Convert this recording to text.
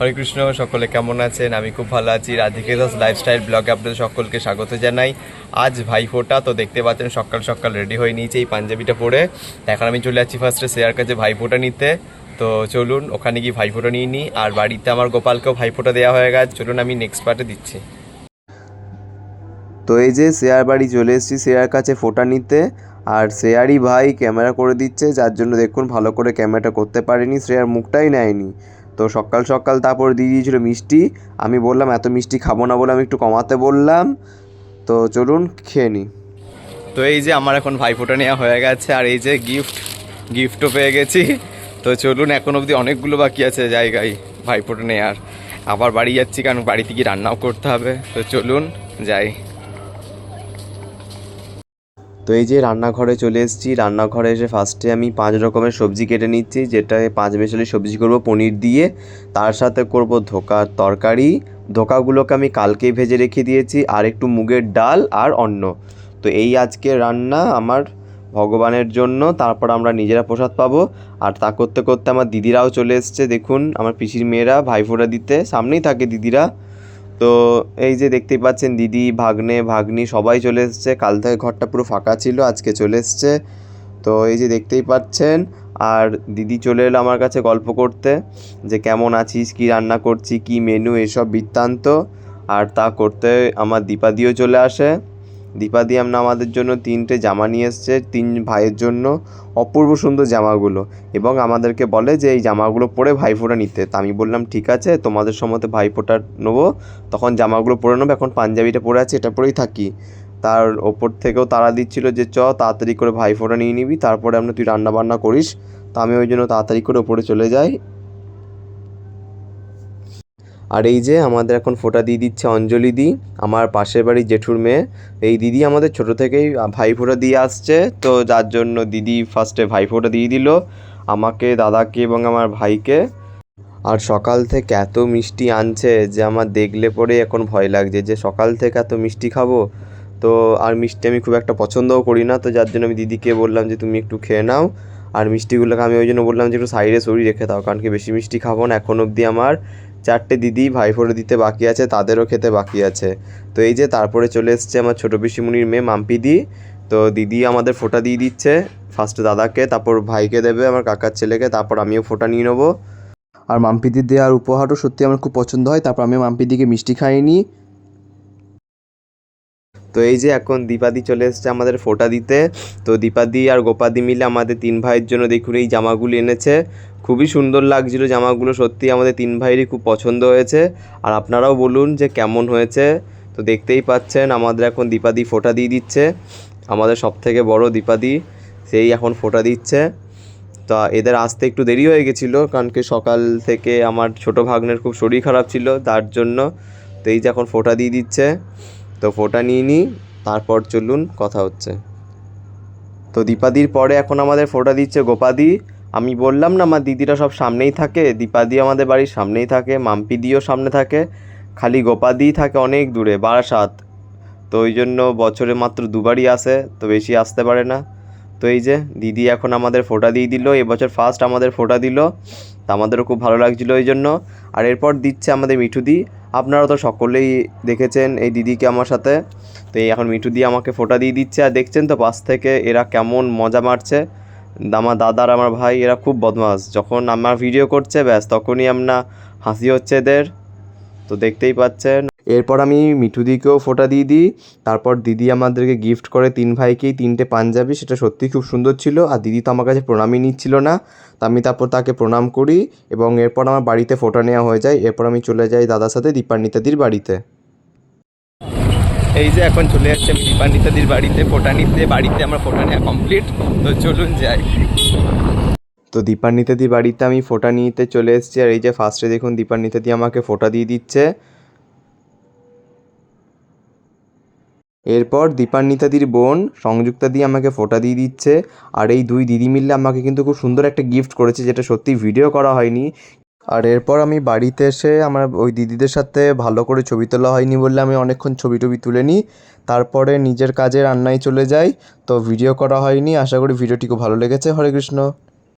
হরে কৃষ্ণ, সকলে কেমন আছেন? আমি খুব ভালো আছি। রাধিকে দাস লাইফস্টাইল ব্লগে আপনাদের সকলকে স্বাগত জানাই। আজ ভাইফোঁটা, তো দেখতে পাচ্ছেন সকাল সকাল রেডি হয়ে নিয়েছে এই পাঞ্জাবিটা পরে। এখন আমি চলে যাচ্ছি ফার্স্টে শেয়ার কাছে ভাইফোঁটা নিতে। তো চলুন, ওখানে গিয়ে ভাইফোঁটা নিয়ে নিই। আর বাড়িতে আমার গোপালকেও ভাইফোঁটা দেওয়া হয়ে গেছে। চলুন, আমি নেক্সট পার্টে দিচ্ছি। তো এই যে শেয়ার বাড়ি চলে এসেছি শেয়ার কাছে ফোটা নিতে। আর শেয়ারই ভাই ক্যামেরা করে দিচ্ছে, যার জন্য দেখুন ভালো করে ক্যামেরাটা করতে পারেনি। শ্রেয়ার মুখটাই নেয়নি। তো সকাল সকাল তারপর দিয়ে দিয়েছিল মিষ্টি। আমি বললাম, এত মিষ্টি খাব না বলে আমি একটু কমাতে বললাম। তো চলুন খেয়ে নিই তো এই যে আমার এখন ভাইফোঁটা নেওয়া হয়ে গেছে, আর এই যে গিফট গিফটও পেয়ে গেছি। তো চলুন, এখন অবধি অনেকগুলো বাকি আছে জায়গায় ভাইফোঁটা নেওয়ার আবার বাড়ি যাচ্ছি, কারণ বাড়িতে গিয়ে রান্নাও করতে হবে। তো চলুন, যাই। তো এই যে রান্নাঘরে চলে এসেছি। রান্নাঘরে এসে ফার্স্টে আমি পাঁচ রকমের সবজি কেটে নিচ্ছি। যেটা পাঁচ বেসালি সবজি করব পনির দিয়ে। তার সাথে করব ধোকার তরকারি। ধোকাগুলোকে আমি কালকেই ভেজে রেখে দিয়েছি। আর একটু মুগের ডাল আর অন্ন। তো এই আজকে রান্না আমার ভগবানের জন্য। তারপর আমরা নিজেরা প্রসাদ পাবো। আর তা করতে করতে আমার দিদিরাও চলে এসছে। দেখুন, আমার পিসির মেয়েরা, ভাইফোঁটা দিতে। সামনেই থাকে দিদিরা। তো এই যে দেখতেই পাচ্ছেন দিদি, ভাগ্নে, ভাগ্নি সবাই চলে এসছে। কাল থেকে ঘরটা পুরো ফাঁকা ছিল, আজকে চলে এসছে। তো এই যে দেখতেই পাচ্ছেন, আর দিদি চলে এলো আমার কাছে গল্প করতে, যে কেমন আছিস, কি রান্না করছি, কি মেনু এসব বৃত্তান্ত। আর তা করতে আমার দীপাদিও চলে আসে। দীপাদি আমরা আমাদের জন্য তিনটে জামা নিয়ে এসছে, তিন ভাইয়ের জন্য অপূর্ব সুন্দর জামাগুলো। এবং আমাদেরকে বলে যে, এই জামাগুলো পরে ভাইফোঁটা নিতে। তা আমি বললাম, ঠিক আছে, তোমাদের সময়তে ভাইফোঁটা নেব। তখন জামাগুলো পরে নেব, এখন পাঞ্জাবিটা পরে আছে, এটা পরেই থাকি। তার ওপর থেকেও তারা দিচ্ছিল যে, চ, তাড়াতাড়ি করে ভাইফোঁটা নিয়ে নিবি, তারপরে আমরা তুই রান্না বান্না করিস। তা আমি ওই জন্য তাড়াতাড়ি করে ওপরে চলে যাই। আর এই যে আমাদের এখন ফোঁটা দিয়ে দিচ্ছে অঞ্জলি দি, আমার পাশের বাড়ির জেঠুর মেয়ে। এই দিদি আমাদের ছোট থেকেই ভাই ফোঁটা দিয়ে আসছে, তো যার জন্য দিদি ফার্স্টে ভাই ফোঁটা দিয়ে দিল, আমাকে, দাদাকে এবং আমার ভাইকে। আর সকাল থেকে এত মিষ্টি আনছে যে আমার দেখলে পরে এখন ভয় লাগছে যে সকাল থেকে এত মিষ্টি খাব। তো আর মিষ্টি আমি খুব একটা পছন্দও করি না, তো যার জন্য আমি দিদিকে বললাম যে তুমি একটু খেয়ে নাও। আর মিষ্টিগুলোকে আমি ওই জন্য বললাম যে একটু সাইডে সরিয়ে রেখে দাও, কারণ কি বেশি মিষ্টি খাব না, এখন অবধি আমার। চারটে দিদি ভাই ভাইফোঁটা দিতে বাকি আছে, তাদেরও খেতে বাকি আছে। তো এই যে তারপরে চলে এসছে আমার ছোটো পিসিমুনির মেয়ে মাম্পিদি তো দিদি আমাদের ফোঁটা দিয়ে দিচ্ছে। ফার্স্ট দাদাকে, তারপর ভাইকে দেবে, আমার কাকার ছেলেকে, তারপর আমিও ফোঁটা নিয়ে নেব। আর মাম্পিদি দেওয়ার উপহারও সত্যি আমার খুব পছন্দ হয়। তারপর আমি মাম্পিদিকে মিষ্টি খাইনি তো এই যে এখন দীপাদি চলে এসছে আমাদের ফোঁটা দিতে। তো দীপাদি আর গোপাদি মিলে আমাদের তিন ভাইয়ের জন্য দেখুন এই জামাগুলো এনেছে। খুবই সুন্দর লাগছিল জামাগুলো, সত্যি আমাদের তিন ভাইয়েরই খুব পছন্দ হয়েছে। আর আপনারাও বলুন যে কেমন হয়েছে। তো দেখতেই পাচ্ছেন আমাদের এখন দীপাদি ফোঁটা দিয়ে দিচ্ছে। আমাদের সব থেকে বড় দীপাদি, সেই এখন ফোঁটা দিচ্ছে। তা এদের আসতে একটু দেরি হয়ে গেছিল, কারণ কি সকাল থেকে আমার ছোটো ভাগ্নের খুব শরীর খারাপ ছিল, তার জন্য। তো এই যে এখন ফোঁটা দিয়ে দিচ্ছে। তো ফোটা নিয়ে নিই, তারপর চলুন কথা হচ্ছে। তো দীপাদির পরে এখন আমাদের ফোটা দিচ্ছে গোপাদি। আমি বললাম না, আমার দিদিরা সব সামনেই থাকে, দীপাদি আমাদের বাড়ির সামনেই থাকে মাম্পিদিও সামনে থাকে, খালি গোপাদি থাকে অনেক দূরে, বারাসাত। তো ওই জন্য বছরে মাত্র দুবারই আসে, তো বেশি আসতে পারে না। তো এই যে দিদি এখন আমাদের ফোটা দিয়ে দিল, এবছর ফার্স্ট আমাদের ফোটা দিল, তা আমাদেরও খুব ভালো লাগছিল ওই জন্য। আর এরপর দিচ্ছে আমাদের মিঠুদি আপনারা তো সকলেই দেখেছেন এই দিদিকে আমার সাথে। তো এই এখন মিঠুদি আমাকে ফোটা দিয়ে দিচ্ছে, আর দেখছেন তো পাশ থেকে এরা কেমন মজা মারছে। আমার দাদার, আমার ভাই, এরা খুব বদমাস। যখন আমার ভিডিও করছে, ব্যাস তখনই আমরা হাসি হচ্ছে এদের। তো দেখতেই পাচ্ছেন। এরপর আমি মিঠুদিকেও ফোঁটা দিয়ে দিই। তারপর দিদি আমাদেরকে গিফট করে তিন ভাইকেই তিনটে পাঞ্জাবি সেটা সত্যিই খুব সুন্দর ছিল। আর দিদি তো আমার কাছে প্রণামই নিচ্ছিল না। তা আমি তারপর তাকে প্রণাম করি এবং এরপর আমার বাড়িতে ফোঁটা নেওয়া হয়ে যায়। এরপর আমি চলে যাই দাদার সাথে দীপান্বিতাদির বাড়িতে। এই যে এখন চলে যাচ্ছে দীপান্বিতাদির বাড়িতে ফোঁটা নিতে। বাড়িতে আমার ফোটা নেওয়া কমপ্লিট তো চলুন যাই। তো দীপান্বিতাদি বাড়িতে আমি ফোঁটা নিতে চলে এসেছি। আর এই যে ফার্স্টে দেখুন দীপান্বিতাদি আমাকে ফোঁটা দিয়ে দিচ্ছে। এরপর দীপান্বিতাদির বোন সংযুক্তা দিয়ে আমাকে ফোঁটা দিয়ে দিচ্ছে। আর এই দুই দিদি মিললে আমাকে কিন্তু খুব সুন্দর একটা গিফট করেছে, যেটা সত্যি ভিডিও করা হয়নি। আর এরপর আমি বাড়িতে এসে আমার ওই দিদিদের সাথে ভালো করে ছবি তোলা হয়নি বললে আমি অনেকক্ষণ ছবি টবি তুলে নিই। তারপরে নিজের কাজে রান্নায় চলে যাই, তো ভিডিও করা হয়নি। আশা করি ভিডিওটি খুব ভালো লেগেছে। হরে কৃষ্ণ।